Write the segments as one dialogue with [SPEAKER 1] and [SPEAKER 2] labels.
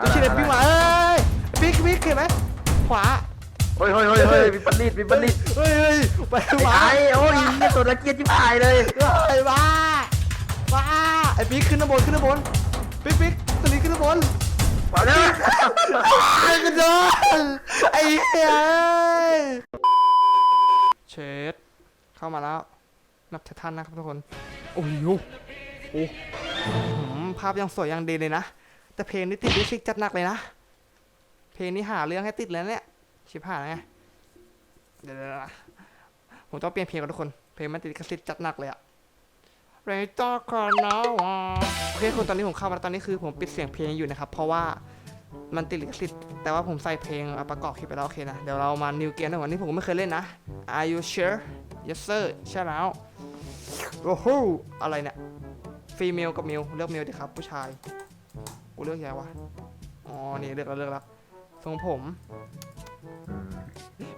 [SPEAKER 1] ตัวชิเดนปิ้งมาเอ้ยปิ๊กปิ๊กเห็นไหมขวา
[SPEAKER 2] เฮ้ยเฮ้ยเฮ้ยเฮ้ยมีปนิดมีปนิด
[SPEAKER 1] เฮ้ยเฮ้ยไป
[SPEAKER 2] ไอ้
[SPEAKER 1] ขวา
[SPEAKER 2] ไอ้โอ้ยเนี่ยตัวละเกียดจิ๋หายเลย
[SPEAKER 1] ไอ้บ้าบ้าไอ้ปิ๊กขึ้นข้างบนขึ้นข้างบนปิ๊กปิ๊กตัวนี้ขึ้นข้างบน
[SPEAKER 2] มาเด้อ
[SPEAKER 1] ไอ้กระโดดไอ้เหี้ยเชดเข้ามาแล้วนับท่านนะครับทุกคนโอ้ยโอ้โอ้หืมภาพยังสวยยังดีเลยนะ แต่เพลงนี้ติดดิชิกจัดหนักเลยนะ เพลงนี้หาเรื่องให้ติดแล้วเนี่ย ชิบหายแล้วไงเดี๋ยวผมต้องเปลี่ยนเพลงก่อนทุกคน เพลงมันติดกระสิทจัดหนักเลยอะเรต้าคอนนาวโอเคคนตอนนี้ผมเข้ามาตอนนี้คือผมปิดเสียงเพลงอยู่นะครับ เพราะว่ามันติดลิขสิทธิ์แต่ว่าผมใส่เพลงประกอบคลิปไปแล้วโอเคนะ เดี๋ยวเรามา new game ในวันนี้ผมก็ไม่เคยเล่นนะ Are you sure Yes sir ใช่แล้ว โอ้โห อะไรเนี่ยฟีเมลกับเมลเลือกเมลดิครับผู้ชาย เลือกยังไงวะ อ๋อ นี่เลือกแล้วเลือกแล้วทรงผม
[SPEAKER 2] อืม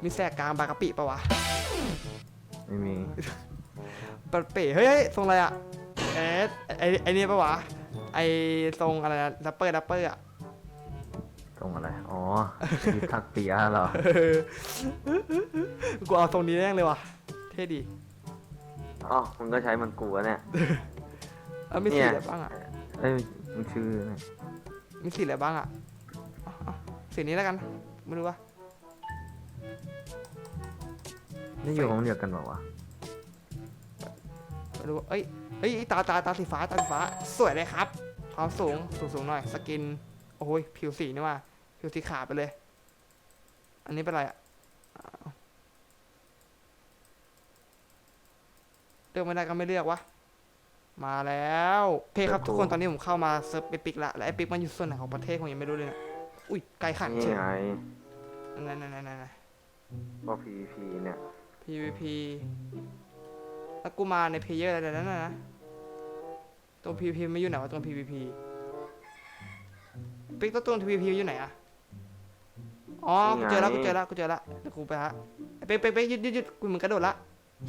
[SPEAKER 1] มีแสกกลางบางกะปิปะวะ
[SPEAKER 2] ไม่มี
[SPEAKER 1] ปัดเป๋เฮ้ยเฮ้ยทรงอะไรอะเอ๊ะไอไอเนี่ยปะวะ ไอทรงอะไรนะดัปเปอร์ดัปเปอร์อะ
[SPEAKER 2] ตรงอะไร อ๋อมีทักเปียเหรอ
[SPEAKER 1] เออกูเอาทรงนี้แน่เลยว่ะ เท่ดี
[SPEAKER 2] อ๋อมึงก็ใช้มันกูอะเนี่ย
[SPEAKER 1] แล้วมีสี
[SPEAKER 2] เนี่ย
[SPEAKER 1] อะไรบ้างอะ
[SPEAKER 2] เอ้ยมึงชื่อเนี่ย
[SPEAKER 1] มีสีอะไรบ้างอะเอาเอาสีนี้แล้วกัน ไม่รู้ว่า
[SPEAKER 2] นี่อยู่ห้องเดียวกันเปล่าวะ
[SPEAKER 1] ไม่รู้ว่าเอ้ยเฮ้ยตาตาตาสีฟ้าตาสีฟ้า สวยเลยครับความสูงสูงสูงหน่อย สกิน โอ้ยผิวสีนี่ว่าผิวสีขาวไปเลย อันนี้เป็นอะไรอะอ้าวเลือกไม่ได้ก็ไม่เลือกวะ มาแล้วโอเคครับทุกคนตอนนี้ผมเข้ามาเซิร์ฟเอปิกละและเอปิกมันอยู่ส่วนไหนของประเทศผมยังไม่รู้เลยนะอุ้ยไกลขัน
[SPEAKER 2] นี่
[SPEAKER 1] เชียว
[SPEAKER 2] ไง
[SPEAKER 1] นั่นนั่นนั่นนั่น
[SPEAKER 2] ก็ PVP เนี่ย
[SPEAKER 1] PVP แล้วกูมาในเพลเยอร์อะไรนั่นนะนะตัว PVP ไม่อยู่ไหนวะตัว PVP ปิ๊กตัวตัว PVP อยู่ไหนอะอ๋อกูเจอแล้วกูเจอแล้วกูเจอแล้วเดี๋ยวกูไปฮะเป๊กเป๊กเป๊กหยุดหยุดหยุดกูมึงกระโดดละ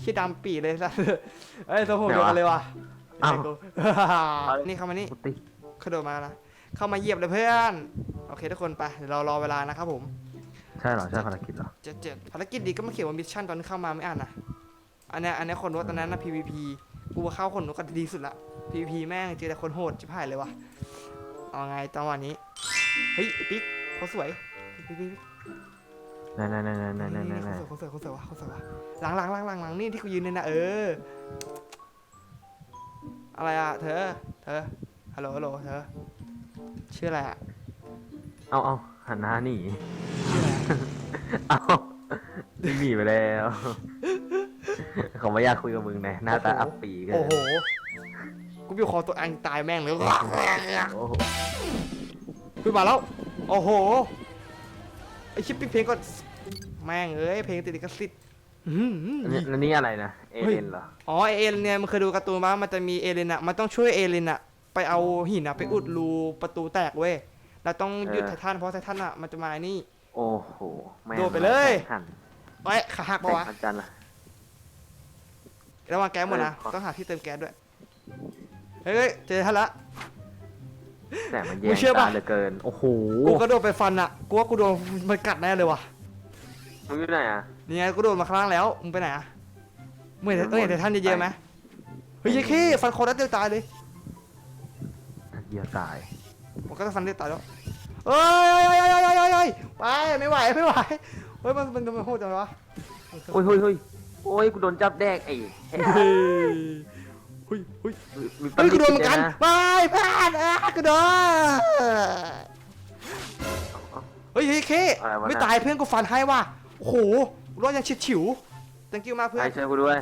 [SPEAKER 1] ชี้ดำปีเลยสัสเอ้ยตัวผมเดียวกันเลยว่ะ
[SPEAKER 2] อ้าว
[SPEAKER 1] ไอ้กูนี่เข้ามานี่
[SPEAKER 2] กูติ
[SPEAKER 1] กระโดดมาแล้วนะ เข้ามาเหยียบเลยเพื่อน โอเคทุกคนไป เดี๋ยวเรารอเวลานะครับผม
[SPEAKER 2] ใช่เหรอใช่ภารกิจเหรอ
[SPEAKER 1] เจ็ดเจ็ดภารกิจดีก็มาเขียนว่ามิชชั่นตอนที่เข้ามาไม่อ่านนะอันเนี้ยอันเนี้ยคนรถตอนนั้นนะ PVP กูว่าเข้าคนรถกันดีสุดละ PVP แม่งเจอแต่คนโหดจิบหายเลยวะเอาไงจังหวะนี้ เฮ้ยไอ้ปิ๊กเขาสวยปิ๊กปิ๊กปิ๊ก
[SPEAKER 2] นั่นนั่นนั่นนั่นนั่น
[SPEAKER 1] นี่
[SPEAKER 2] นั่น
[SPEAKER 1] นี่
[SPEAKER 2] นั่น
[SPEAKER 1] เขาสวยเขาสวยเขาสวยวะเขาสวยวะหลังหลังหลังหลังหลังนี่ที่กูยืนเนี่ยนะเออ อะไรอะเธอ เธอ ฮัลโหลฮัลโหลเธอ ชื่ออะไรอะ
[SPEAKER 2] เอาเอาหันหน้าหนี
[SPEAKER 1] ชื่ออะไรอะ
[SPEAKER 2] เอาหนีไปแล้ว เขาไม่อยากคุยกับมึงไงหน้าตาอับปีกัน
[SPEAKER 1] โอ้โห กูบิวคอตัวเองตายแม่งเลย
[SPEAKER 2] โอ้โห
[SPEAKER 1] ขึ้นมาแล้ว โอ้โห ไอชิปปิ้งเพลงก็แม่งเอ้ย เพลงติดลิขสิทธิ์ อื้อหือ
[SPEAKER 2] อันนี้อันนี้อะไรนะ เอ
[SPEAKER 1] เฮ้ย
[SPEAKER 2] เลนเหรอ
[SPEAKER 1] อ๋อเอเลนเนี่ยมันเคยดูการ์ตูนมามันจะมีเอเลนอะมันต้องช่วยเอเลนอะไปเอาหินอะไปอุดรูประตูแตกเว้ยเราต้องหยุดไททันเพราะไททันอะมันจะมาไอ้นี่
[SPEAKER 2] โอ้โหแม่ง
[SPEAKER 1] โดดไปเลย
[SPEAKER 2] หัน
[SPEAKER 1] เอ้ยขาหักปะวะ
[SPEAKER 2] อาจารย์ล่ะ
[SPEAKER 1] ระวังแก๊สหมดนะ
[SPEAKER 2] เออขอ
[SPEAKER 1] ต้องหาที่เติมแก๊สด้วยเฮ้ยเจอท่านละ
[SPEAKER 2] แต่มันแย่
[SPEAKER 1] มึงเชื่อปะ
[SPEAKER 2] ตาเหลือเกิน โอ้โห
[SPEAKER 1] กูกระโดดไปฟันอะกูว่ากูโดนมันกัดแน่เลยว่ะ
[SPEAKER 2] มึงอยู่ไหนอะ
[SPEAKER 1] นี่ไงกูโดดมาข้างล่างแล้วมึงไปไหนอะมึงเห็น
[SPEAKER 2] เดี๋ยว
[SPEAKER 1] เอ้ยเห็นไททันเยอะๆไหมเฮ้ยยี่ขี้ฟันโคตรเดียวตายเลย
[SPEAKER 2] เดียวตาย
[SPEAKER 1] ผมก็จะฟันเดียวตายแล้วเอ้ยเอ้ยเอ้ยเอ้ยเอ้ยเอ้ยเอ้ยไปไม่ไหวไม่ไหวเฮ้ยมันมันมันโหดจังวะ
[SPEAKER 2] โอ้ยเฮ้ยเฮ้ยโอ้ยกูโดนจับแดกไอ้ไอ้
[SPEAKER 1] เฮ้ยเฮ้ยเฮ้ย
[SPEAKER 2] มี
[SPEAKER 1] เฮ้ยกูโดนเหมือนกัน
[SPEAKER 2] นะ
[SPEAKER 1] ไม่พลาดอะกูโดนเฮ้ยเฮ้ยเคไม่ตายเพื่อนกูฟันให้ว่ะ โอ้โหรอดยังฉิดฉิว thank you มากเพื่อ
[SPEAKER 2] ไอ้
[SPEAKER 1] น
[SPEAKER 2] ช่วยกูด้วย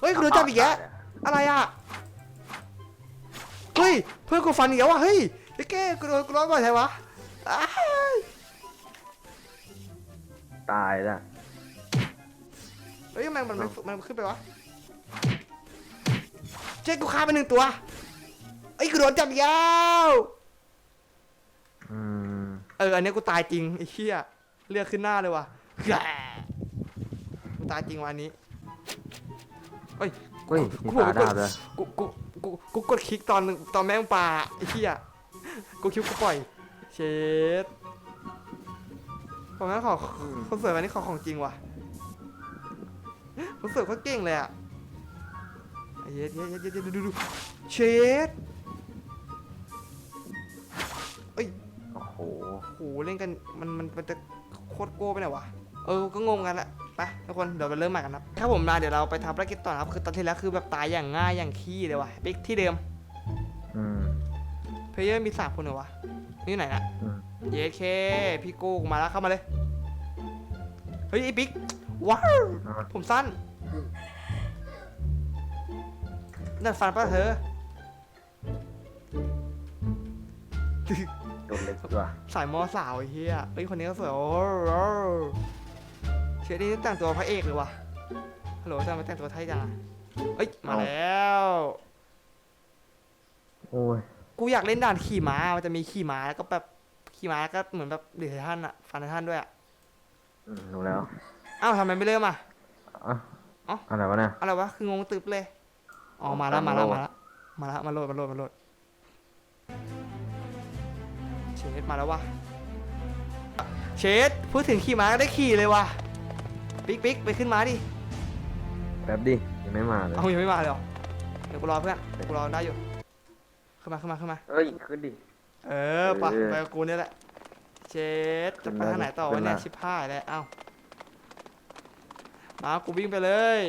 [SPEAKER 1] เฮ้ยกูโดนจับอีกแล้วอะไรอะเฮ้ยเพื่อนกูฟันอีกแล้วว่ะเฮ้ยไอ้เก้กูโดนกูรอดบ่อยใช่วะอ้าย
[SPEAKER 2] ตายละ
[SPEAKER 1] เฮ้ยทำไมมันมันมันขึ้นไปวะเจ๊กูฆ่าไปหนึ่งตัวไอ้ยกูโดนจับอีกแล้ว
[SPEAKER 2] อืม
[SPEAKER 1] เอออันเนี้ยกูตายจริงไอ้เหี้ยเลือดขึ้นหน้าเลยว่ะแหละ กูตายจริงวันนี้เฮ้ย
[SPEAKER 2] เฮ้ยมี
[SPEAKER 1] กู
[SPEAKER 2] ตาดาบเลย
[SPEAKER 1] กูกูกูกูกดคลิกตอนตอนแม่งปลาไอ้เหี้ยกูคิดวากูปล่อย เชดผมงั้นขอคนสวยวันนี้ขอของจริงว่ะคนสวยเขาเก่งเลยอะเย็ดเย็ดเย็ดเย็ดเย็ดดูดูดูเชดเอ้ย
[SPEAKER 2] โอ้โห
[SPEAKER 1] โหเล่นกันมันมันมันจะโคตรโก้ไปไหนวะ เออ ก็งงกันแหละไปทุกคนเดี๋ยวไปเริ่มใหม่กันนะครับถ้าผมมาเดี๋ยวเราไปทำภารกิจต่อนะครับคือตอนที่แล้วคือแบบตายอย่างง่ายอย่างขี้เลยว่ะปิ๊กที่เดิม
[SPEAKER 2] อืม
[SPEAKER 1] เพลเยอร์มีสามคนเหรอวะนี่อยู่ไหนนะ
[SPEAKER 2] อืม
[SPEAKER 1] เยเคพี่โก้กูมาแล้วเข้ามาเลยเฮ้ยไอ้บิ๊กว้าว
[SPEAKER 2] อะ
[SPEAKER 1] ผมสั้นนั่นฟันป่ะเธอ
[SPEAKER 2] โดนเล็กตัว
[SPEAKER 1] สายมอสาวไอ้เฮียเฮ้ยคนนี้ก็สวยโอ้โห เชื่อนี่แต่งตัวพระเอกเลยวะฮัลโหลทำไมแต่งตัวไทยจังอะเอ้ย มาแล้ว
[SPEAKER 2] โอ้ย
[SPEAKER 1] กูอยากเล่นด่านขี่ม้า มันจะมีขี่ม้าแล้วก็แบบขี่ม้าก็เหมือนแบบเดือดท่านอะฟันท่านด้วยอะ
[SPEAKER 2] อืมรู้แล้ว
[SPEAKER 1] อ้าวทำไมไม่เริ่มอะ
[SPEAKER 2] อะ
[SPEAKER 1] เอ้า
[SPEAKER 2] อะไรวะเนี่ย
[SPEAKER 1] อะไรวะ คืองงตึบเลย อ๋อ
[SPEAKER 2] อ๋อ
[SPEAKER 1] มาแล้ว มาแล้ว
[SPEAKER 2] โหล
[SPEAKER 1] มา
[SPEAKER 2] ด
[SPEAKER 1] แล้ว มาแล้ว มาโหลด มาโหลด มาโหลดเชดมาแล้ววะเชดพูดถึงขี่ม้าก็ได้ขี่เลยว่ะ ปิ๊กปิ๊กไปขึ้นม้าดิ
[SPEAKER 2] แป๊บดิยังไม่มาเลย
[SPEAKER 1] เอายังไม่มาเลยเหรอเดี๋ยวกูรอเพื่อนเดี๋ยวกูรอได้อยู่ขึ้นมาขึ้นมาขึ้นมา
[SPEAKER 2] เอ้ยขึ้นดิ
[SPEAKER 1] เออไปะ
[SPEAKER 2] เออ
[SPEAKER 1] ไปกับกูเนี่ยแหละ เชดจะไป
[SPEAKER 2] ขึ้นมา
[SPEAKER 1] ทางไหนต่อ
[SPEAKER 2] ขึ้
[SPEAKER 1] วะ
[SPEAKER 2] น
[SPEAKER 1] เนี่ย
[SPEAKER 2] มา
[SPEAKER 1] ชิบห้ายแล้วเอ้ามากูวิ่งไปเลย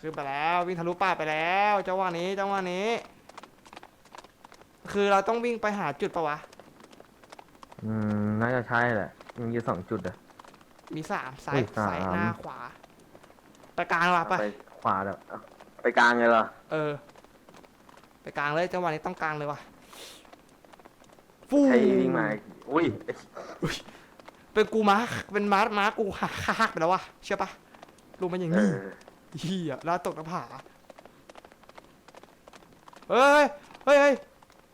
[SPEAKER 1] ขึ้นไปแล้ววิ่งทะลุป่าไปแล้วจังหวะนี้จังหวะนี้ คือเราต้องวิ่งไปหาจุดปะวะ
[SPEAKER 2] อืมน่าจะใช่แหละ ยังอยู่สองจุดอะ
[SPEAKER 1] มีสามซ้า
[SPEAKER 2] เฮ้
[SPEAKER 1] ย
[SPEAKER 2] ยสาม
[SPEAKER 1] ซ้ายหน้าขวาไปกลางว่ะไป
[SPEAKER 2] ไปขวาแล้วอะไปกลางเลยเหรอ
[SPEAKER 1] เออ ไปกลางเลยจังหวะนี้ต้องกลางเลยว่ะฟู
[SPEAKER 2] ใครวิ่งมาอุ้ย
[SPEAKER 1] เป็นกูม้าเป็นม้าม้ากูหักหักไปแล้ววะเชื่อปะลงมาอย่าง
[SPEAKER 2] เอ
[SPEAKER 1] นี้
[SPEAKER 2] อ
[SPEAKER 1] เฮียแล้วตกหน้าผาเฮ้ยเฮ้ยเฮ้ย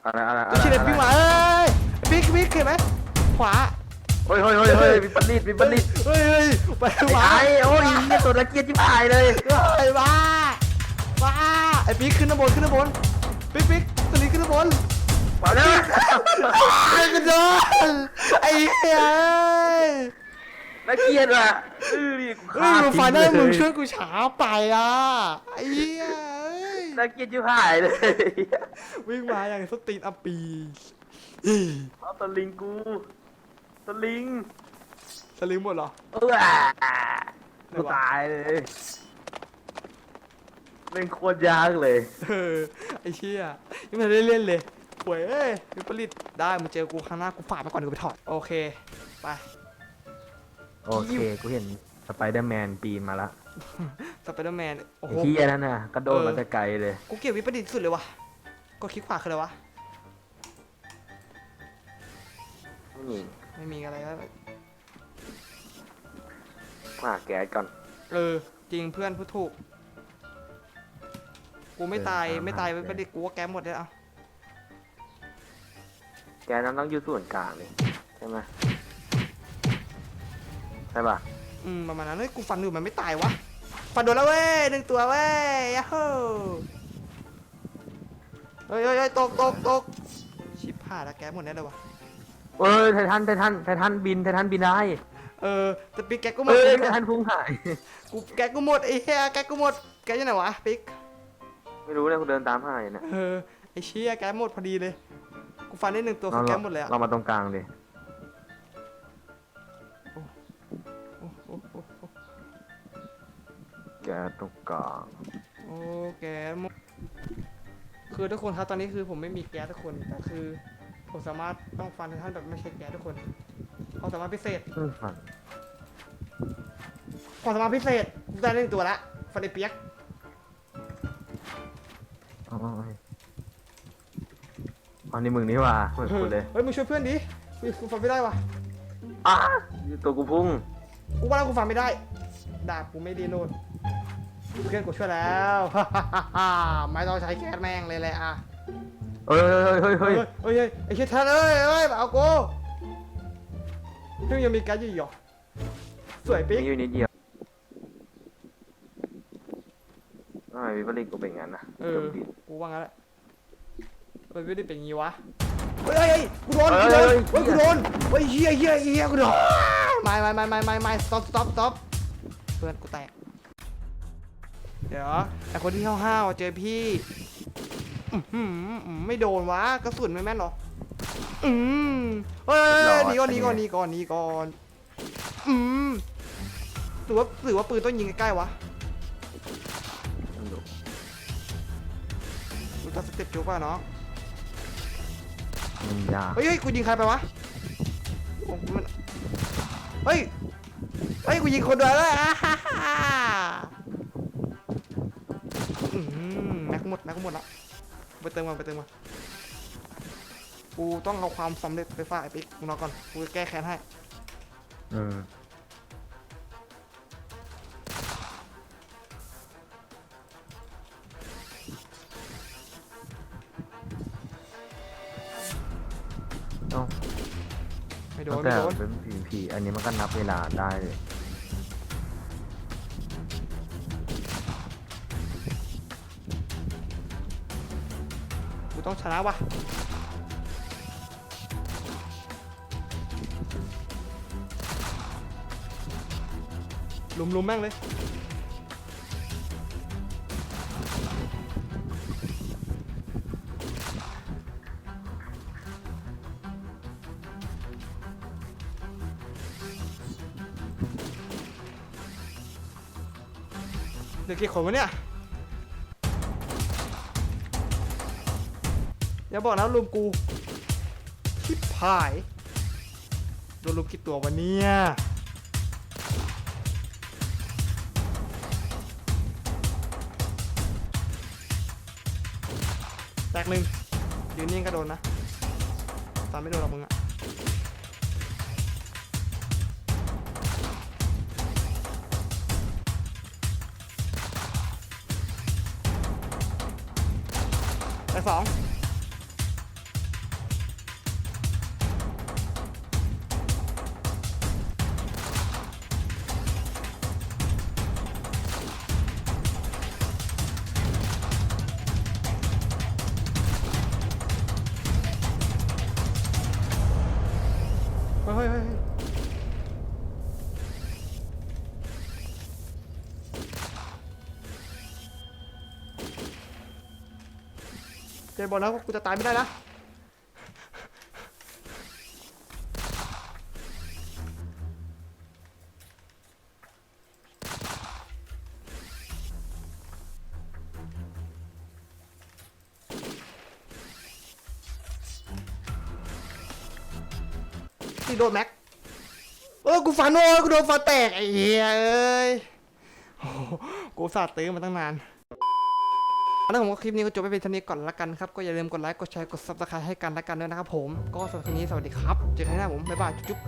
[SPEAKER 2] อะไรอะไรอะไร
[SPEAKER 1] ไอ้ชิเด
[SPEAKER 2] อะไร
[SPEAKER 1] วิ่งมาเอ้ยบิ๊กบิ๊กเห็นไหมขวา
[SPEAKER 2] เฮ้ยเฮ้ยเฮ้ยเฮ้ยมีปันนิดมีปันนิด
[SPEAKER 1] เฮ้ยเฮ้ยไป
[SPEAKER 2] ไอ้
[SPEAKER 1] มา
[SPEAKER 2] ไอ้โอ้ยเนี่ยตัวตะเกียบที่ผ่ายเลย
[SPEAKER 1] ไอ้บ้าบ้าไอ้บิ๊กขึ้นข้างบนขึ้นข้างบนบิ๊กบิ๊กตัวนี้ขึ้นข้างบน
[SPEAKER 2] มาเลย
[SPEAKER 1] ไอ้กระโดดไอ้เฮ้ย
[SPEAKER 2] ตะเกียบอะเออนี่กู
[SPEAKER 1] เฮ้ย
[SPEAKER 2] ฆ่า
[SPEAKER 1] มึง
[SPEAKER 2] ทิ้
[SPEAKER 1] ฟันได้
[SPEAKER 2] เลย
[SPEAKER 1] มึงช่วยกูช้าไปอะไอ้เหี้ยเอ้ย
[SPEAKER 2] ตะเกียบที่ผ่ายเลย
[SPEAKER 1] วิ่งมาอย่างสตีนอัปปี
[SPEAKER 2] เอาสลิงกู สลิง
[SPEAKER 1] สลิมหมดเหรอ
[SPEAKER 2] เออกูตายเลยเป็นโคตรยากเลย
[SPEAKER 1] เออ ไอ้เชี่ยยังไม่ได้เล่นเลยป่วยเอ้ยวิปริตได้มาเจอกูข้างหน้ากูฝากไปก่อนเดี๋ยวกูไปถอด โอเค ไป
[SPEAKER 2] โอเค กูเห็นสไปเดอร์แมนปีนมาละ
[SPEAKER 1] สไปเดอร์แมน โอ้
[SPEAKER 2] ไอ้
[SPEAKER 1] โห
[SPEAKER 2] เฮียนั่นน่ะกระโดด
[SPEAKER 1] เออ
[SPEAKER 2] มาแต่ไกลเลย
[SPEAKER 1] กูเกลียดวิปริตสุดเลยวะกดคลิกขวาคืออะไรวะ
[SPEAKER 2] นี่
[SPEAKER 1] ไม่มีอะไรแล้ว
[SPEAKER 2] หาแก๊สก่อน
[SPEAKER 1] เออ จริงเพื่อนพูดถูก กูไม่ตาย
[SPEAKER 2] เออตาม
[SPEAKER 1] ไม่ตาย
[SPEAKER 2] หา
[SPEAKER 1] วิปริตกูว่าแกมหมดเลยเอา
[SPEAKER 2] แก๊สนั้นต้องอยู่ส่วนกลางเลยใช่ไหมใช่ป่ะ
[SPEAKER 1] อืมประมาณนั้นเฮ้ยกูฟันอยู่มันไม่ตายวะฟันโดนแล้วเว้ยหนึ่งตัวเว้ยยาฮูเฮ้ยเฮ้ยเฮ้ยตกตกตกชิบหายแล้วแกมหมดแน่เลยวะ
[SPEAKER 2] เอ้ยไททันไททันไททันบินไททันบินได้
[SPEAKER 1] เออแต่ปิ๊กแกกูหมด
[SPEAKER 2] เอ้ย
[SPEAKER 1] กู
[SPEAKER 2] ไททันพุ่งหาย
[SPEAKER 1] กูแกกูหมดไอ้เหี้ยแกกูหมดแกอยู่ไหนวะปิ๊ก
[SPEAKER 2] ไม่รู้เลยกูเดินตามหายนะ
[SPEAKER 1] เออไอ้เชี่ยแกหมดพอดีเลย กูฟันได้หนึ่งตัวคือแกหมดเลยอะ
[SPEAKER 2] เรามาตรงกลางดิ
[SPEAKER 1] โอ้โอ้โอ้โอ้
[SPEAKER 2] แก๊สตรงกลาง
[SPEAKER 1] โอ้แกหมดคือทุกคนครับตอนนี้คือผมไม่มีแก๊สทุกคนแต่คือ ผมสามารถต้องฟันท่านแบบไม่ใช่แก๊สทุกคนความสามารถพิเศษ
[SPEAKER 2] เพิ่งฝัน
[SPEAKER 1] ความสามารถพิเศษกูได้หนึ่งตัวละฟันไอเปียก
[SPEAKER 2] อ๋ออันนี้มึงนี่ว่าเหมือนกูเลย
[SPEAKER 1] เฮ้ยมึงช่วยเพื่อนดิกูกูฟันไม่ได้วะ
[SPEAKER 2] อ้าตัวกูพุ่ง
[SPEAKER 1] กูว่าแล้วกูฟันไม่ได้ ดาบกูไม่ดีโหลดเพื่อนกูช่วยแล้ว ไม่ต้องใช้แก๊สแม่งเลยแหละอะ
[SPEAKER 2] เฮ้ยเฮ้ยเฮ้ย
[SPEAKER 1] เฮ้
[SPEAKER 2] เฮ้
[SPEAKER 1] ย
[SPEAKER 2] ย
[SPEAKER 1] เฮ้ยเฮ้ยไอ้เชี่ยท่านเอ้ยเอ้ยมาเอากูเพิ่งยังมีแก๊สอยู่อีกเหรอสวยปิ๊ก
[SPEAKER 2] มีอยู่นิดเดียวทำไมวิปริตกูเป็นงั้นนะ
[SPEAKER 1] เออกูว่างั้นแหละทำไมไม่ได้เป็นงี้วะเฮ้ยเฮ้ยเฮ้ยกูโดนกูโดนเฮ้ยกูโดนเฮ้ยเฮียเฮียเฮียกูโดนไม่ไม่ไม่ไม่ไม่ไม่ stop stop stop เพื่อนกูแตกเดี๋ยวไอคนที่ห้าวๆเจอพี่ อื้อหืออื้อไม่โดนวะกระสุนไม่แม่นหรออืมเฮ้ยหนีก่อนหนีก่อนหนีก่อนหนีก่อนอืมหรือว่าหรือว่าปืนต้องยิงใกล้ๆวะ
[SPEAKER 2] ไม่รู้
[SPEAKER 1] กูจะสเต็ปจุกป่ะเนาะ
[SPEAKER 2] มันยาก
[SPEAKER 1] เฮ้ยเฮ้ยกูยิงใครไปวะโอ้มันเฮ้ยเฮ้ยกูยิงคนเดียวแล้วอ่าฮ่าฮ่าอืมแม็กหมดแม็กหมดละ ไปเติมมาไปเติมมากูต้องเอาความสำเร็จไปฝากไอ้ปิ๊กมึงรอก่อนกูจะแก้แค้นให้
[SPEAKER 2] เออเอ้า
[SPEAKER 1] ไม่โด
[SPEAKER 2] ตั้
[SPEAKER 1] น
[SPEAKER 2] ง
[SPEAKER 1] ไม่
[SPEAKER 2] แต่
[SPEAKER 1] โดน
[SPEAKER 2] เป็น PVP อันนี้มันก็นับเวลาได้เลย
[SPEAKER 1] ต้องชนะวะลุมลุมแม่งเลยเหลือกี่คนวะเนี่ย อย่าบอกนะลุมกูชิบหายโดนลุมกี่ตัววะเนี่ยแตกหนึ่งยืนนิ่งก็โดนนะตามไม่โดนหรอกมึงอะแตกสอง ฮ้ยเฮ้ยเฮ้ยเฮ้ยเจบอลแล้วกูจะตายไม่ได้นะ ที่โดนแม็กเออกูฝันโอ้ยกูโดนฟันแตกไอ้เหี้ยเอ้ยโอ้กูสาดตื้อมาตั้งนานแล้วผมก็คลิปนี้ก็จบไปเป็นเท่านี้ก่อนละกันครับก็อย่าลืมกดไลค์กดแชร์กดซับสไครต์ให้กันละกันด้วยนะครับผมก็สำหรับคลิปนี้สวัสดีครับเจอกันหน้าผมบ๊ายบายจุ๊บ